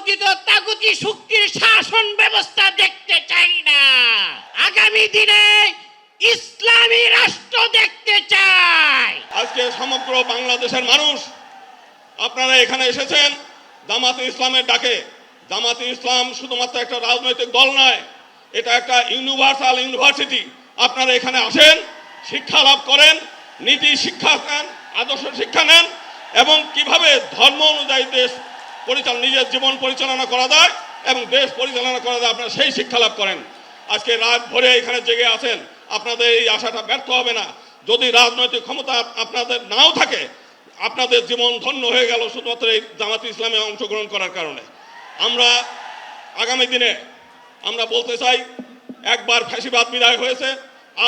তথাকথিত তাগুতি শক্তির শাসন ব্যবস্থা দেখতে চাই না। আগামী দিনে ইসলামী রাষ্ট্র দেখতে চাই। আজকে সমগ্র বাংলাদেশের মানুষ, আপনারা এখানে এসেছেন জামাতে ইসলামের ডাকে। জামাতে ইসলাম শুধুমাত্র একটা রাজনৈতিক দল নয়, এটা একটা ইউনিভার্সাল ইউনিভার্সিটি। আপনারা এখানে আসেন, শিক্ষা লাভ করেন, নীতি শিক্ষা নেন, আদর্শ শিক্ষা নেন, এবং কীভাবে ধর্ম অনুযায়ী দেশ পরিচালনা, নিজের জীবন পরিচালনা করা যায় এবং দেশ পরিচালনা করা যায়, আপনারা সেই শিক্ষা লাভ করেন। আজকে রাত ভরে এখানে জেগে আছেন, আপনাদের এই আশাটা ব্যর্থ হবে না। যদি রাজনৈতিক ক্ষমতা আপনাদের নাও থাকে, আপনাদের জীবন ধন্য হয়ে গেল শুধুমাত্র এই জামাত ইসলামে অংশগ্রহণ করার কারণে। আমরা আগামী দিনে, আমরা বলতে চাই, একবার ফ্যাসিবাদ বিদায় হয়েছে,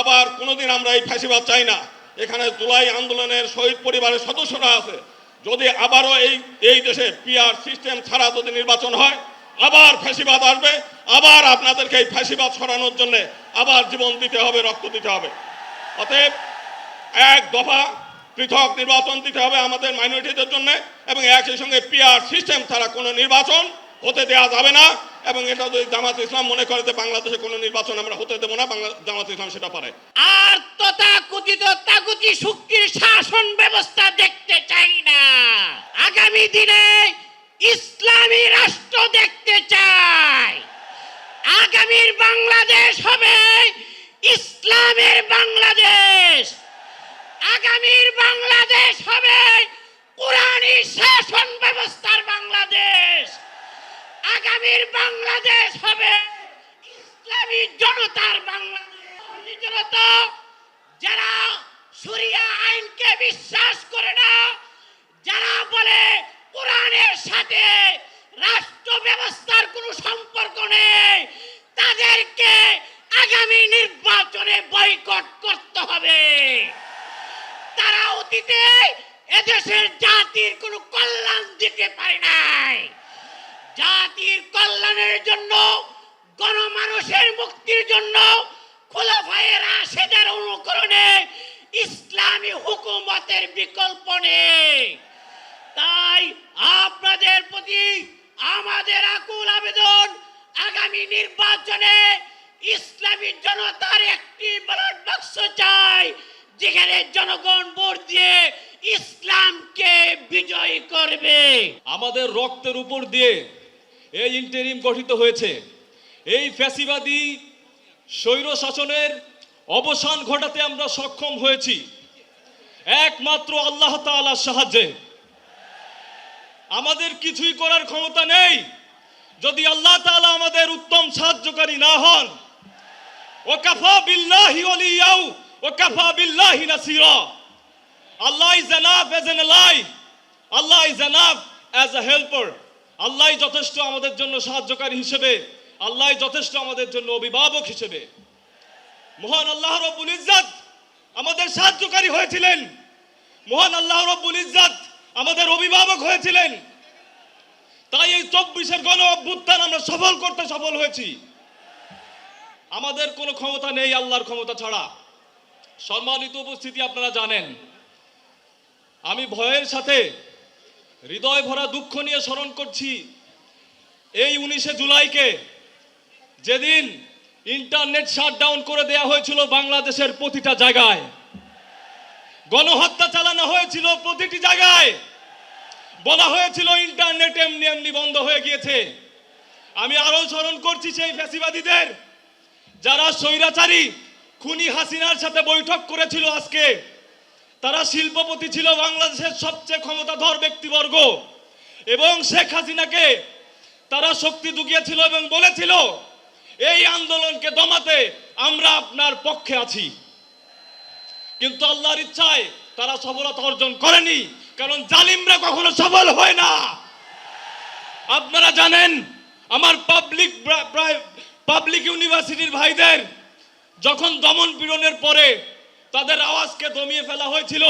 আবার কোনোদিন আমরা এই ফ্যাসিবাদ চাই না। এখানে জুলাই আন্দোলনের শহীদ পরিবারের সদস্যরা আছে যদি আবারও এই এই দেশে পিআর সিস্টেম ছাড়া যদি নির্বাচন হয়, আবার ফাঁসিবাদ আসবে, আবার আপনাদেরকে এই ফাঁসিবাদ সরানোর জন্য আবার জীবন দিতে হবে, রক্ত দিতে হবে। অতএব এক দফা পৃথক নির্বাচন দিতে হবে আমাদের মাইনরিটিদের জন্য এবং একই সঙ্গে পিআর সিস্টেম ছাড়া কোনো নির্বাচন হতে দেওয়া যাবে না। এবং এটা যদি জামাত ইসলাম মনে করে যে বাংলাদেশে কোনো নির্বাচন আমরা হতে দেবো না, বাংলা জামাত ইসলাম সেটা পারে। আর তথাকথিত তাগুতি শক্তির শাসন ব্যবস্থা দেখতে চাই না। আগামী দিনে ইসলামী রাষ্ট্র দেখতে চাই। আগামীর বাংলাদেশ হবে ইসলামের বাংলাদেশ। আগামীর বাংলাদেশ হবে কোরআনী শাসন ব্যবস্থার বাংলাদেশ। আগামীর বাংলাদেশ হবে ইসলামী জনতার বাংলাদেশ। যারা শরিয়া আইনকে বিশ্বাস করে না, যারা বলে কোরআনের সাথে রাষ্ট্র ব্যবস্থার কোনো সম্পর্ক নেই, তাদেরকে আগামী নির্বাচনে বয়কট করতে হবে। তারা অতীতে এদেশের জাতির কোনো কল্যাণ দিতে পারে নাই। জাতির কল্যাণের জন্য, গণমানুষের মুক্তির জন্য খোলাফায়ের আশেদের অনুকরণে ইসলামী হুকুমতের বিকল্প নেই। তাই আপনাদের প্রতি আমাদের আকুল আবেদন, আগামী নির্বাচনে ইসলামী জনতার একটি ব্যালট বাক্স চাই, যেখানে জনগণ ভোট দিয়ে ইসলামকে বিজয়ী করবে। আমাদের রক্তের উপর দিয়ে এই ইন্টারিম গঠিত হয়েছে। এই ফ্যাসিবাদী স্বৈর শাসনের অবসান ঘটাতে আমরা সক্ষম হয়েছি। একমাত্র আল্লাহ তাআলার সাহায্যে। আমাদের কিছুই করার ক্ষমতা নেই। যদি আল্লাহ তাআলা আমাদের উত্তম সাহায্যকারী না হন ও কাফা বিল্লাহি ওলিয়াউ ও কাফা বিল্লাহি নাসিরা। আল্লাহ is as an ally. Allah is enough as a helper. আল্লাহ যথেষ্ট আমাদের জন্য সাহায্যকারী হিসেবে, আল্লাহ যথেষ্ট আমাদের জন্য অভিভাবক হিসেবে। মহান আল্লাহ রব্বুল ইজ্জত আমাদের সাহায্যকারী হয়েছিলেন। মহান আল্লাহ রব্বুল ইজ্জত আমাদের অভিভাবক হয়েছিলেন। তাই এই চব্বিশের গণ অভ্যুত্থান আমরা সফল করতে সফল হয়েছি। আমাদের কোনো ক্ষমতা নেই আল্লাহর ক্ষমতা ছাড়া। সম্মানিত উপস্থিতি আপনারা জানেন। আমি ভয়ের সাথে হৃদয় ভরা দুঃখ নিয়ে স্মরণ করছি। এই উনিশে জুলাইকে যেদিন ইন্টারনেট শাটডাউন করে দেয়া হয়েছিল বাংলাদেশের প্রতিটা জায়গায়। গণহত্যা চালানো হয়েছিল প্রতিটি জায়গায়। বলা হয়েছিল ইন্টারনেট এমনি এমনি বন্ধ হয়ে গিয়েছে। আমি আরও স্মরণ করছি সেই ফ্যাসিবাদীদের, যারা স্বৈরাচারী খুনি হাসিনার সাথে বৈঠক করেছিল আজকে। তারা শিল্পপতি ছিল বাংলাদেশের সবচেয়ে ক্ষমতাধর ব্যক্তিবর্গ। এবং শেখ হাসিনাকে তারা শক্তি দুগিয়েছিল এবং বলেছিল, এই আন্দোলনকে দমাতে আমরা আপনার পক্ষে আছি। কিন্তু আল্লাহর ইচ্ছায় তারা সফলতা অর্জন করেনি, কারণ জালিমরা কখনো সফল হয় না। আপনারা জানেন, আমার পাবলিক পাবলিক ইউনিভার্সিটির ভাইদের যখন দমন পীড়নের পরে তাদের আওয়াজকে দমিয়ে ফেলা হয়েছিল।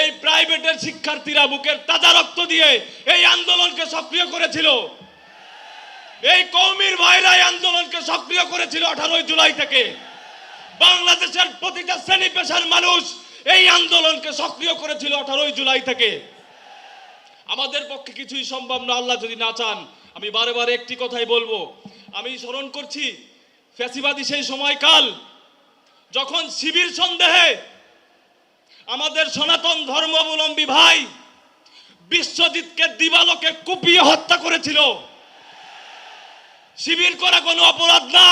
এই প্রাইভেটের শিক্ষার্থীরা বুকের তাজা রক্ত দিয়ে এই আন্দোলনকে সক্রিয় করেছিল। এই কৌমির ভাইরা আন্দোলনকে সক্রিয় করেছিল আঠারোই জুলাই থেকে। বাংলাদেশের প্রতিটা শ্রেণি পেশার মানুষ এই আন্দোলনকে সক্রিয় করেছিল আঠারোই জুলাই থেকে। আমাদের পক্ষে কিছুই সম্ভব না, আল্লাহ যদি না চান, আমি বারে বারে একটি কথাই বলব। আমি স্মরণ করছি, ফ্যাসিবাদী সেই সময়কাল যখন শিবির সন্দেহে আমাদের সনাতন ধর্মাবলম্বী ভাই বিশ্বজিৎকে দিবালোকে কুপিয়ে হত্যা করেছিল, শিবির করা কোনো অপরাধ না।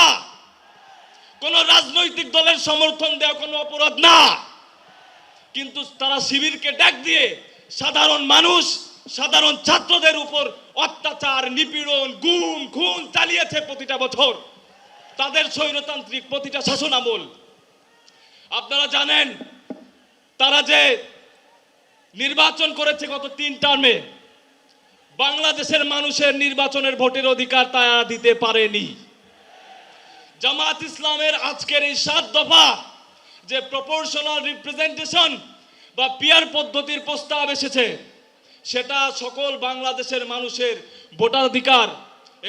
কোনো রাজনৈতিক দলের সমর্থন দেওয়া কোনো অপরাধ না। কিন্তু তারা শিবিরকে ডাক দিয়ে সাধারণ মানুষ, সাধারণ ছাত্রদের উপর অত্যাচার, নিপীড়ন, গুম, খুন চালিয়েছে প্রতিটা বছর। তাদের স্বৈরতান্ত্রিক প্রতিটা শাসন আমল আপনারা জানেন, তারা যে নির্বাচন করেছে গত তিন টার্মে, বাংলাদেশের মানুষের নির্বাচনের ভোটের অধিকার তারা দিতে পারেনি। জামাত ইসলামের আজকের এই সাত দফা যে প্রপোর্শনাল রিপ্রেজেন্টেশন বা পিয়ার পদ্ধতির প্রস্তাব এসেছে, সেটা সকল বাংলাদেশের মানুষের ভোটাধিকার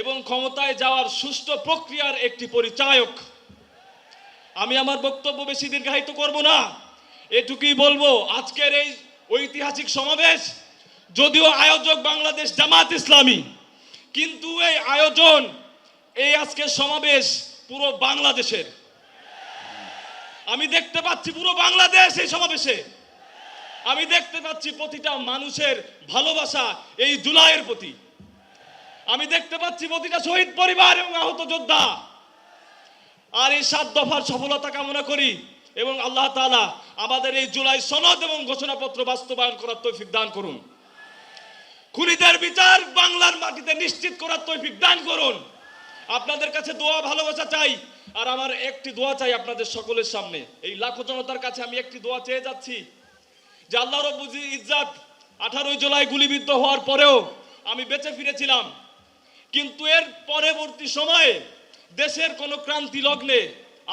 এবং ক্ষমতায় যাওয়ার সুষ্ঠু প্রক্রিয়ার একটি পরিচায়ক আমি আমার বক্তব্য বেশি দীর্ঘায়িত করব না। এটুকুই বলব, আজকের এই ঐতিহাসিক সমাবেশ যদিও আয়োজক বাংলাদেশ জামাত ইসলামী, কিন্তু এই আয়োজন, এই আজকের সমাবেশ পুরো বাংলাদেশের। আমি দেখতে পাচ্ছি পুরো বাংলাদেশ এই সমাবেশে। আমি দেখতে পাচ্ছি প্রতিটা মানুষের ভালোবাসা এই জুলাইয়ের প্রতি। আমি দেখতে পাচ্ছি প্রতিটা শহীদ পরিবার এবং আহত যোদ্ধা। আর এই সাত দফার সফলতা কামনা করি এবং আল্লাহ তাআলা আমাদের এই জুলাই সনদ এবং ঘোষণাপত্র বাস্তবায়ন করার তৌফিক দান করুন। খুনিদের বিচার বাংলার মাটিতে নিশ্চিত করার তৌফিক দান করুন। আপনাদের কাছে দোয়া ভালোবাসা চাই, আর আমার একটি দোয়া চাই আপনাদের সকলের সামনে। এই লাখো জনতার কাছে আমি একটি দোয়া চেয়ে যাচ্ছি যে আল্লাহ রব্বুল ইজ্জাত আঠারোই জুলাই গুলিবিদ্ধ হওয়ার পরেও আমি বেঁচে ফিরেছিলাম। কিন্তু এর পরবর্তী সময়ে দেশের কোন ক্রান্তি লগ্নে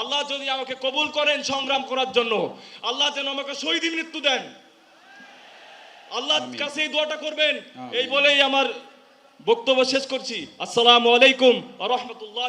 আল্লাহ যদি আমাকে কবুল করেন সংগ্রাম করার জন্য আল্লাহ যেন আমাকে শহীদ মৃত্যু দেন। আল্লাহর কাছে এই দোয়াটা করবেন। এই বলেই আমার বক্তব্য শেষ করছি। আসসালামু আলাইকুম রহমতুল্লাহ